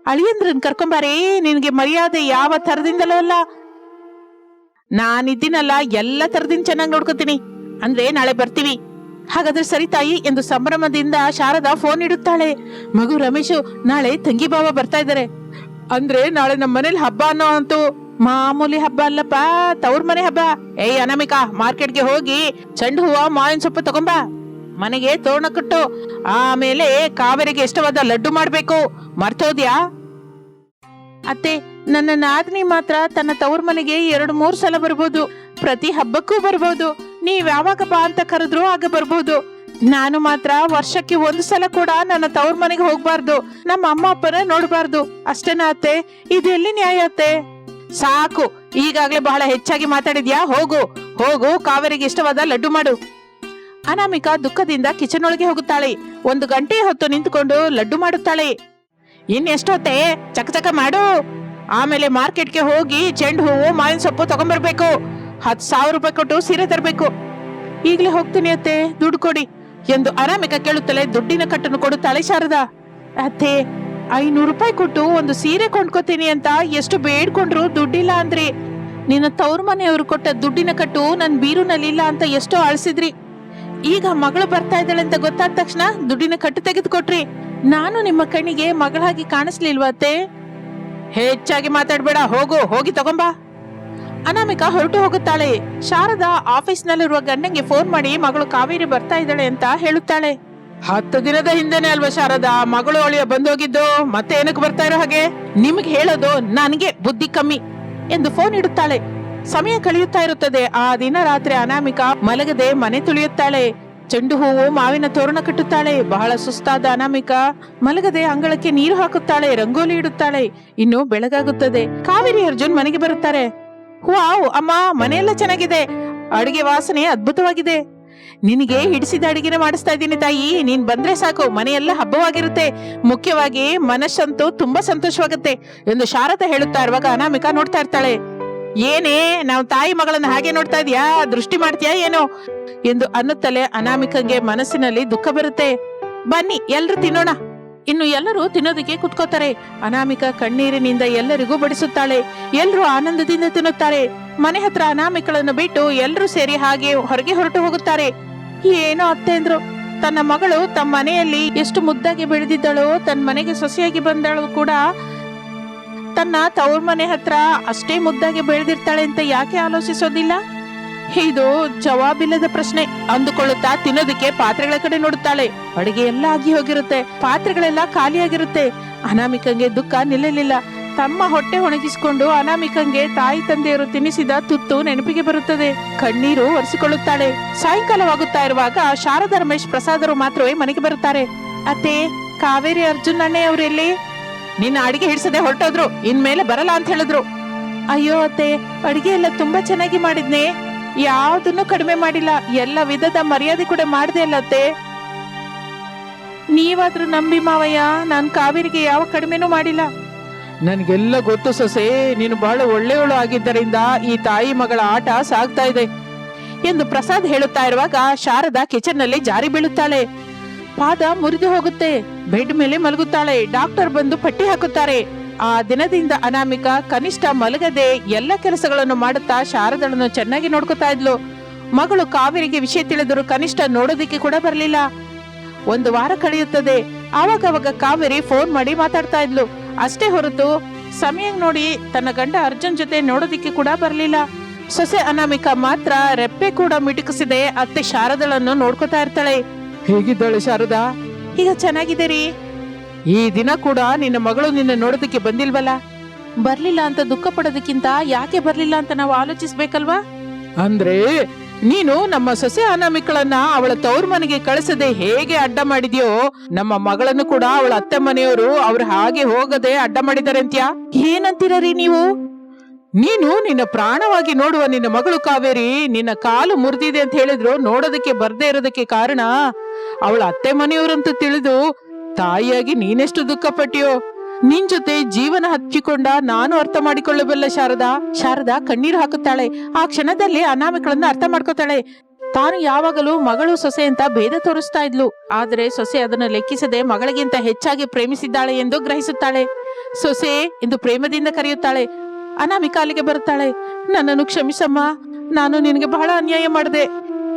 ಅಳಿಯಂದ್ರನ್ ಕರ್ಕೊಂಬಾರಿ. ನಿನ್ಗೆ ಮರ್ಯಾದೆ ಯಾವ ತರದಿಂದಲೂ ಅಲ್ಲ. ನಾನಿದ್ದೀನಲ್ಲ ಎಲ್ಲ ತರದಿಂದ ಚೆನ್ನಾಗಿ ನೋಡ್ಕೋತೀನಿ. ಅಂದ್ರೆ ನಾಳೆ ಬರ್ತೀವಿ. ಹಾಗಾದ್ರೆ ಸರಿ ತಾಯಿ ಎಂದು ಸಂಭ್ರಮದಿಂದ ಶಾರದಾ ಫೋನ್ ಇಡುತ್ತಾಳೆ. ಮಗು ರಮೇಶು, ನಾಳೆ ತಂಗಿ ಬಾಬ ಬರ್ತಾ ಇದ್ದಾರೆ. ಅಂದ್ರೆ ನಾಳೆ ನಮ್ಮ ಮನೇಲಿ ಹಬ್ಬ ಅನ್ನೋ ಅಂತೂ ಮಾಮೂಲಿ ಹಬ್ಬ ಅಲ್ಲಪ್ಪ, ತವ್ರ ಮನೆ ಹಬ್ಬ. ಏಯ್ ಅನಾಮಿಕಾ ಮಾರ್ಕೆಟ್ಗೆ ಹೋಗಿ ಚೆಂಡು ಹೂವ, ಮಾವಿನ ಸೊಪ್ಪು ತಗೊಂಬಾ. ಮನೆಗೆ ತೋರಣ ಕಟ್ಟು. ಆಮೇಲೆ ಕಾವೇರಿಗೆ ಇಷ್ಟವಾದ ಲಡ್ಡು ಮಾಡ್ಬೇಕು. ಮರ್ತೋದ್ಯಾ ಅತ್ತೆ, ನನ್ನ ನಾದಿನಿ ಮಾತ್ರ ತನ್ನ ತವ್ರ ಮನೆಗೆ ಎರಡು ಮೂರ್ ಸಲ ಬರ್ಬೋದು. ಪ್ರತಿ ಹಬ್ಬಕ್ಕೂ ಬರ್ಬೋದು. ನೀವ್ ಯಾವಾಗ ಬಾ ಅಂತ ಕರೆದ್ರು ಆಗ ಬರ್ಬೋದು. ನಾನು ಮಾತ್ರ ವರ್ಷಕ್ಕೆ ಒಂದು ಸಲ ಕೂಡ ನನ್ನ ತವ್ರ ಮನೆಗೆ ಹೋಗ್ಬಾರ್ದು. ನಮ್ಮ ಅಮ್ಮ ಅಪ್ಪನ ನೋಡ್ಬಾರ್ದು. ಅಷ್ಟೇನಾ ಅತ್ತೆ? ಇದು ಎಲ್ಲಿ ನ್ಯಾಯ ಅತ್ತೆ? ಸಾಕು. ಈಗಾಗ್ಲೇ ಬಹಳ ಹೆಚ್ಚಾಗಿ ಮಾತಾಡಿದ್ಯಾ? ಹೋಗು. ಹೋಗು. ಕಾವೇರಿಗೆ ಇಷ್ಟವಾದ ಲಡ್ಡು ಮಾಡು. ಅನಾಮಿಕಾ ದುಃಖದಿಂದ ಕಿಚನ್ ಒಳಗೆ ಹೋಗುತ್ತಾಳೆ. ಒಂದು ಗಂಟೆ ಹೊತ್ತು ನಿಂತುಕೊಂಡು ಲಡ್ಡು ಮಾಡುತ್ತಾಳೆ. ಇನ್ನೆಷ್ಟೊತ್ತೆ ಚಕ ಚಕ ಮಾಡು. ಆಮೇಲೆ ಮಾರ್ಕೆಟ್ಗೆ ಹೋಗಿ ಚೆಂಡು ಹೂವು, ಮಾವಿನ ಸೊಪ್ಪು ತಗೊಂಡ್ಬರ್ಬೇಕು. ಹತ್ತು ಸಾವಿರ ರೂಪಾಯಿ ಕೊಟ್ಟು ಸೀರೆ ತರಬೇಕು. ಈಗಲೇ ಹೋಗ್ತೀನಿ ಅತ್ತೆ, ದುಡ್ಡು ಕೊಡಿ ಎಂದು ಅನಾಮಿಕ ಕೇಳುತ್ತಲೇ ದುಡ್ಡಿನ ಕಟ್ಟನ್ನು ಕೊಡುತ್ತಾಳೆ ಶಾರದ. ಅತ್ತೆ, ಐನೂರು ರೂಪಾಯಿ ಕೊಟ್ಟು ಒಂದು ಸೀರೆ ಕೊಂಡ್ಕೋತೀನಿ ಅಂತ ಎಷ್ಟು ಬೇಡ್ಕೊಂಡ್ರು ದುಡ್ಡಿಲ್ಲ ಅಂದ್ರಿ. ನಿನ್ನ ತವ್ರ ಮನೆಯವರು ಕೊಟ್ಟ ದುಡ್ಡಿನ ಕಟ್ಟು ನನ್ನ ಬೀರುನಲ್ಲಿ ಇಲ್ಲ ಅಂತ ಎಷ್ಟೋ ಅಳಿಸಿದ್ರಿ. ಈಗ ಮಗಳು ಬರ್ತಾ ಇದ್ದಾಳೆ ಅಂತ ಗೊತ್ತಾದ ತಕ್ಷಣ ದುಡ್ಡಿನ ಕಟ್ಟು ತೆಗೆದುಕೊಟ್ರಿ. ನಾನು ನಿಮ್ಮ ಕಣ್ಣಿಗೆ ಮಗಳಾಗಿ ಕಾಣಿಸ್ಲಿಲ್ವಾ ಅತ್ತೆ? ಹೆಚ್ಚಾಗಿ ಮಾತಾಡ್ಬೇಡ, ಹೋಗು, ಹೋಗಿ ತಗೊಂಬಾ. ಅನಾಮಿಕಾ ಹೊರಟು ಹೋಗುತ್ತಾಳೆ. ಶಾರದಾ ಆಫೀಸ್ನಲ್ಲಿರುವ ಗಂಡಂಗೆ ಫೋನ್ ಮಾಡಿ, ಮಗಳು ಕಾವೇರಿ ಬರ್ತಾ ಇದ್ದಾಳೆ ಅಂತ ಹೇಳುತ್ತಾಳೆ. ಹತ್ತು ದಿನದ ಹಿಂದೆನೆ ಅಲ್ವಾ ಶಾರದಾ? ಮಗಳು ಅಳಿಯ ಬಂದೋಗಿದ್ದು, ಮತ್ತೆ ಏನಕ್ಕೆ ಬರ್ತಾ ಇರೋ ಹಾಗೆ? ನಿಮ್ಗೆ ಹೇಳೋದು ನನಗೆ ಬುದ್ಧಿ ಕಮ್ಮಿ ಎಂದು ಫೋನ್ ಇಡುತ್ತಾಳೆ. ಸಮಯ ಕಳೆಯುತ್ತಾ ಇರುತ್ತದೆ. ಆ ದಿನ ರಾತ್ರಿ ಅನಾಮಿಕಾ ಮಲಗದೆ ಮನೆ ತುಳಿಯುತ್ತಾಳೆ. ಚೆಂಡು ಹೂವು ಮಾವಿನ ತೋರಣ ಕಟ್ಟುತ್ತಾಳೆ. ಬಹಳ ಸುಸ್ತಾದ ಅನಾಮಿಕಾ ಮಲಗದೆ ಅಂಗಳಕ್ಕೆ ನೀರು ಹಾಕುತ್ತಾಳೆ, ರಂಗೋಲಿ ಇಡುತ್ತಾಳೆ. ಇನ್ನು ಬೆಳಗಾಗುತ್ತದೆ. ಕಾವೇರಿ ಅರ್ಜುನ್ ಮನೆಗೆ ಬರುತ್ತಾರೆ. ವಾವ್, ಅಮ್ಮ, ಮನೆಯೆಲ್ಲ ಚೆನ್ನಾಗಿದೆ. ಅಡುಗೆ ವಾಸನೆ ಅದ್ಭುತವಾಗಿದೆ. ನಿನಗೆ ಹಿಡಿಸಿದ ಅಡಿಗೆನೆ ಮಾಡಿಸ್ತಾ ಇದ್ದೀನಿ ತಾಯಿ. ನೀನ್ ಬಂದ್ರೆ ಸಾಕು, ಮನೆಯೆಲ್ಲ ಹಬ್ಬವಾಗಿರುತ್ತೆ. ಮುಖ್ಯವಾಗಿ ಮನಸ್ಸಂತೂ ತುಂಬಾ ಸಂತೋಷವಾಗುತ್ತೆ. ಎಂದು ಶಾರದ ಹೇಳುತ್ತಾ ಇರುವಾಗ ಅನಾಮಿಕಾ ನೋಡ್ತಾ ಇರ್ತಾಳೆ. ಏನೇ, ನಾವು ತಾಯಿ ಮಗಳನ್ನ ಹಾಗೆ ನೋಡ್ತಾ ಇದೀಯಾ? ದೃಷ್ಟಿ ಮಾಡ್ತೀಯಾ ಏನೋ? ಎಂದು ಅನ್ನುತ್ತಲೇ ಅನಾಮಿಕಂಗೆ ಮನಸ್ಸಿನಲ್ಲಿ ದುಃಖ ಬರುತ್ತೆ. ಬನ್ನಿ, ಎಲ್ರು ತಿನ್ನೋಣ. ಇನ್ನು ಎಲ್ಲರೂ ತಿನ್ನೋದಕ್ಕೆ ಕುತ್ಕೋತಾರೆ. ಅನಾಮಿಕ ಕಣ್ಣೀರಿನಿಂದ ಎಲ್ಲರಿಗೂ ಬಡಿಸುತ್ತಾಳೆ. ಎಲ್ಲರೂ ಆನಂದದಿಂದ ತಿನ್ನುತ್ತಾರೆ. ಮನೆ ಹತ್ರ ಅನಾಮಿಕಳನ್ನು ಬಿಟ್ಟು ಎಲ್ಲರೂ ಸೇರಿ ಹಾಗೆ ಹೊರಗೆ ಹೊರಟು ಹೋಗುತ್ತಾರೆ. ಏನೋ ಅತ್ತೆ ಅಂದ್ರು. ತನ್ನ ಮಗಳು ತಮ್ಮ ಮನೆಯಲ್ಲಿ ಎಷ್ಟು ಮುದ್ದಾಗಿ ಬೆಳೆದಿದ್ದಳೋ, ತನ್ನ ಮನೆಗೆ ಸೊಸೆಯಾಗಿ ಬಂದಳು ಕೂಡ ತನ್ನ ತವ್ರ ಮನೆ ಹತ್ರ ಅಷ್ಟೇ ಮುದ್ದಾಗಿ ಬೆಳೆದಿರ್ತಾಳೆ ಅಂತ ಯಾಕೆ ಆಲೋಚಿಸೋದಿಲ್ಲ? ಇದು ಜವಾಬಿಲ್ಲದ ಪ್ರಶ್ನೆ. ಅಂದುಕೊಳ್ಳುತ್ತಾ ತಿನ್ನೋದಕ್ಕೆ ಪಾತ್ರೆಗಳ ಕಡೆ ನೋಡುತ್ತಾಳೆ. ಅಡಿಗೆ ಎಲ್ಲ ಆಗಿ ಹೋಗಿರುತ್ತೆ. ಪಾತ್ರೆಗಳೆಲ್ಲ ಖಾಲಿಯಾಗಿರುತ್ತೆ. ಅನಾಮಿಕಂಗೆ ದುಃಖ ನಿಲ್ಲಲಿಲ್ಲ. ತಮ್ಮ ಹೊಟ್ಟೆ ಒಣಗಿಸಿಕೊಂಡು ಅನಾಮಿಕಂಗೆ ತಾಯಿ ತಂದೆಯರು ತಿನ್ನಿಸಿದ ತುತ್ತು ನೆನಪಿಗೆ ಬರುತ್ತದೆ. ಕಣ್ಣೀರು ಒರೆಸಿಕೊಳ್ಳುತ್ತಾಳೆ. ಸಾಯಂಕಾಲವಾಗುತ್ತಾ ಇರುವಾಗ ಶಾರದಾ ರಮೇಶ್ ಪ್ರಸಾದರು ಮಾತ್ರವೇ ಮನೆಗೆ ಬರುತ್ತಾರೆ. ಅತ್ತೆ, ಕಾವೇರಿ ಅರ್ಜುನ್ ಅಣ್ಣೆ ಅವರೆಲ್ಲಿ? ನಿನ್ನ ಅಡಿಗೆ ಹಿಡಿಸದೆ ಹೊರಟೋದ್ರು. ಇನ್ಮೇಲೆ ಬರಲ್ಲ ಅಂತ ಹೇಳಿದ್ರು. ಅಯ್ಯೋ ಅತ್ತೆ, ಅಡಿಗೆ ಎಲ್ಲ ತುಂಬಾ ಚೆನ್ನಾಗಿ ಮಾಡಿದ್ನೆ. ಯಾವ್ದನ್ನು ಕಡಿಮೆ ಮಾಡಿಲ್ಲ. ಎಲ್ಲ ವಿಧದ ಮರ್ಯಾದೆ ಕೂಡ ಮಾಡಿದೆ ಅಲ್ಲತ್ತೆ ನೀವಾದ್ರೂ ನಂಬಿ ಮಾವಯ್ಯ, ನಾನ್ ಕಾವೇರಿಗೆ ಯಾವ ಕಡಿಮೆನೂ ಮಾಡಿಲ್ಲ. ನನ್ಗೆಲ್ಲ ಗೊತ್ತು ಸೊಸೆ, ನೀನು ಬಹಳ ಒಳ್ಳೆಯವಳು ಆಗಿದ್ದರಿಂದ ಈ ತಾಯಿ ಮಗಳ ಆಟ ಸಾಗ್ತಾ ಇದೆ. ಎಂದು ಪ್ರಸಾದ್ ಹೇಳುತ್ತಾ ಇರುವಾಗ ಶಾರದಾ ಕಿಚನ್ನಲ್ಲಿ ಜಾರಿ ಬೀಳುತ್ತಾಳೆ. ಪಾದ ಮುರಿದು ಹೋಗುತ್ತೆ. ಬೆಡ್ ಮೇಲೆ ಮಲಗುತ್ತಾಳೆ. ಡಾಕ್ಟರ್ ಬಂದು ಪಟ್ಟಿ ಹಾಕುತ್ತಾರೆ. ಆ ದಿನದಿಂದ ಅನಾಮಿಕ ಕನಿಷ್ಠ ಮಲಗದೆ ಎಲ್ಲ ಕೆಲಸಗಳನ್ನು ಮಾಡುತ್ತಾ ಶಾರದಳನ್ನು ಚೆನ್ನಾಗಿ ನೋಡ್ಕೊತಾ ಇದ್ಲು. ಮಗಳು ಕಾವೇರಿಗೆ ವಿಷಯ ತಿಳಿದರೂ ಕನಿಷ್ಠ ನೋಡೋದಿಕ್ಕೆ ಕೂಡ ಬರಲಿಲ್ಲ. ಒಂದು ವಾರ ಕಳೆಯುತ್ತದೆ. ಆವಾಗ ಅವಾಗ ಕಾವೇರಿ ಫೋನ್ ಮಾಡಿ ಮಾತಾಡ್ತಾ ಇದ್ಲು. ಅಷ್ಟೇ ಹೊರತು ಸಮಯ ನೋಡಿ ತನ್ನ ಗಂಡ ಅರ್ಜುನ್ ಜೊತೆ ನೋಡೋದಿಕ್ಕೆ ಕೂಡ ಬರಲಿಲ್ಲ. ಸೊಸೆ ಅನಾಮಿಕ ಮಾತ್ರ ರೆಪ್ಪೆ ಕೂಡ ಮಿಟುಕಿಸಿದೆ. ಅತ್ತೆ ಶಾರದಳನ್ನು ನೋಡ್ಕೊತಾ ಇರ್ತಾಳೆ. ಹೇಗಿದ್ದಾಳೆ ಶಾರದಾ? ಈಗ ಚೆನ್ನಾಗಿದೆ ರೀ ಈ ದಿನ ಕೂಡ ನಿನ್ನ ಮಗಳು ನಿನ್ನ ನೋಡೋದಕ್ಕೆ ಬಂದಿಲ್ವಲ್ಲ? ಬರ್ಲಿಲ್ಲ ಅಂತ ದುಃಖ ಪಡೋದಕ್ಕಿಂತ ಯಾಕೆ ಬರ್ಲಿಲ್ಲ ಅಂತ ನಾವು ಆಲೋಚಿಸ್ಬೇಕಲ್ವಾ? ಅಂದ್ರೆ ನೀನು ನಮ್ಮ ಸೊಸೆ ಅನಾಮಿಕಳನ್ನ ಅವಳ ತವ್ರ ಮನೆಗೆ ಕಳಿಸದೆ ಹೇಗೆ ಅಡ್ಡ ಮಾಡಿದ್ಯೋ ನಮ್ಮ ಮಗಳನ್ನು ಕೂಡ ಅವಳ ಅತ್ತೆ ಮನೆಯವರು ಅವ್ರ ಹಾಗೆ ಹೋಗದೆ ಅಡ್ಡ ಮಾಡಿದಾರೆ ಅಂತ್ಯಾ ಏನಂತೀರೀ ನೀವು? ನೀನು ನಿನ್ನ ಪ್ರಾಣವಾಗಿ ನೋಡುವ ನಿನ್ನ ಮಗಳು ಕಾವೇರಿ ನಿನ್ನ ಕಾಲು ಮುರಿದಿದೆ ಅಂತ ಹೇಳಿದ್ರು ನೋಡೋದಕ್ಕೆ ಬರ್ದೇ ಇರೋದಕ್ಕೆ ಕಾರಣ ಅವಳ ಅತ್ತೆ ಮನೆಯವರಂತೂ ತಿಳಿದು ತಾಯಿಯಾಗಿ ನೀನೆಷ್ಟು ದುಃಖ ಪಟ್ಟಿಯೋ ನಿನ್ ಜೊತೆ ಜೀವನ ಹಚ್ಚಿಕೊಂಡ ನಾನು ಅರ್ಥ ಮಾಡಿಕೊಳ್ಳಬಲ್ಲ ಶಾರದಾ? ಶಾರದಾ ಕಣ್ಣೀರು ಹಾಕುತ್ತಾಳೆ. ಆ ಕ್ಷಣದಲ್ಲಿ ಅನಾಮಿಕಳನ್ನ ಅರ್ಥ ಮಾಡ್ಕೋತಾಳೆ. ತಾನು ಯಾವಾಗಲೂ ಮಗಳು ಸೊಸೆ ಅಂತ ಭೇದ ತೋರಿಸ್ತಾ ಇದ್ಲು. ಆದರೆ ಸೊಸೆ ಅದನ್ನು ಲೆಕ್ಕಿಸದೆ ಮಗಳಿಗಿಂತ ಹೆಚ್ಚಾಗಿ ಪ್ರೇಮಿಸಿದ್ದಾಳೆ ಎಂದು ಗ್ರಹಿಸುತ್ತಾಳೆ. ಸೊಸೆ ಎಂದು ಪ್ರೇಮದಿಂದ ಕರೆಯುತ್ತಾಳೆ. ಅನಾಮಿಕ ಅಲ್ಲಿಗೆ ಬರುತ್ತಾಳೆ. ನನ್ನನ್ನು ಕ್ಷಮಿಸಮ್ಮ. ನಾನು ನಿನಗೆ ಬಹಳ ಅನ್ಯಾಯ ಮಾಡಿದೆ.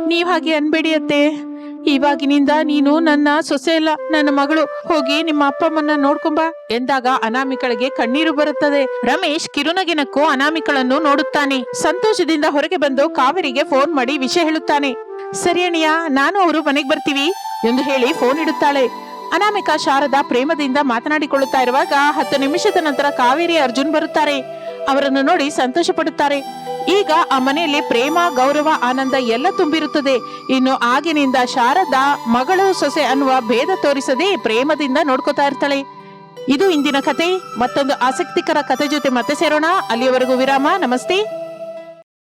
ನೀವ್ ಹಾಗೆ ಅನ್ಬೇಡಿ ಅತ್ತೆ. ಇವಾಗಿನಿಂದ ನೀನು ನನ್ನ ಸೊಸೆ ಅಲ್ಲ, ನನ್ನ ಮಗಳು. ಹೋಗಿ ನಿಮ್ಮ ಅಪ್ಪ ಅಮ್ಮನ ನೋಡ್ಕೊಂಬ. ಎಂದಾಗ ಅನಾಮಿಕಳಿಗೆ ಕಣ್ಣೀರು ಬರುತ್ತದೆ. ರಮೇಶ್ ಕಿರುನಗಿನಕ್ಕೂ ಅನಾಮಿಕಳನ್ನು ನೋಡುತ್ತಾನೆ. ಸಂತೋಷದಿಂದ ಹೊರಗೆ ಬಂದು ಕಾವೇರಿಗೆ ಫೋನ್ ಮಾಡಿ ವಿಷಯ ಹೇಳುತ್ತಾನೆ. ಸರಿ ಅಣಿಯ ನಾನು ಅವರು ಮನೆಗೆ ಬರ್ತೀವಿ ಎಂದು ಹೇಳಿ ಫೋನ್ ಇಡುತ್ತಾಳೆ. ಅನಾಮಿಕಾ ಶಾರದಾ ಪ್ರೇಮದಿಂದ ಮಾತನಾಡಿಕೊಳ್ಳುತ್ತಾ ಇರುವಾಗ ಹತ್ತು ನಿಮಿಷದ ನಂತರ ಕಾವೇರಿ ಅರ್ಜುನ್ ಬರುತ್ತಾರೆ. ಅವರನ್ನು ನೋಡಿ ಸಂತೋಷ ಪಡುತ್ತಾರೆ ಈಗ ಆ ಮನೆಯಲ್ಲಿ ಪ್ರೇಮ, ಗೌರವ, ಆನಂದ ಎಲ್ಲ ತುಂಬಿರುತ್ತದೆ. ಇನ್ನು ಆಗಿನಿಂದ ಶಾರದಾ ಮಗಳು ಸೊಸೆ ಅನ್ನುವ ಭೇದ ತೋರಿಸದೆ ಪ್ರೇಮದಿಂದ ನೋಡ್ಕೋತಾ ಇರ್ತಾಳೆ. ಇದು ಇಂದಿನ ಕತೆ. ಮತ್ತೊಂದು ಆಸಕ್ತಿಕರ ಕತೆ ಜೊತೆ ಮತ್ತೆ ಸೇರೋಣ. ಅಲ್ಲಿಯವರೆಗೂ ವಿರಾಮ. ನಮಸ್ತೆ.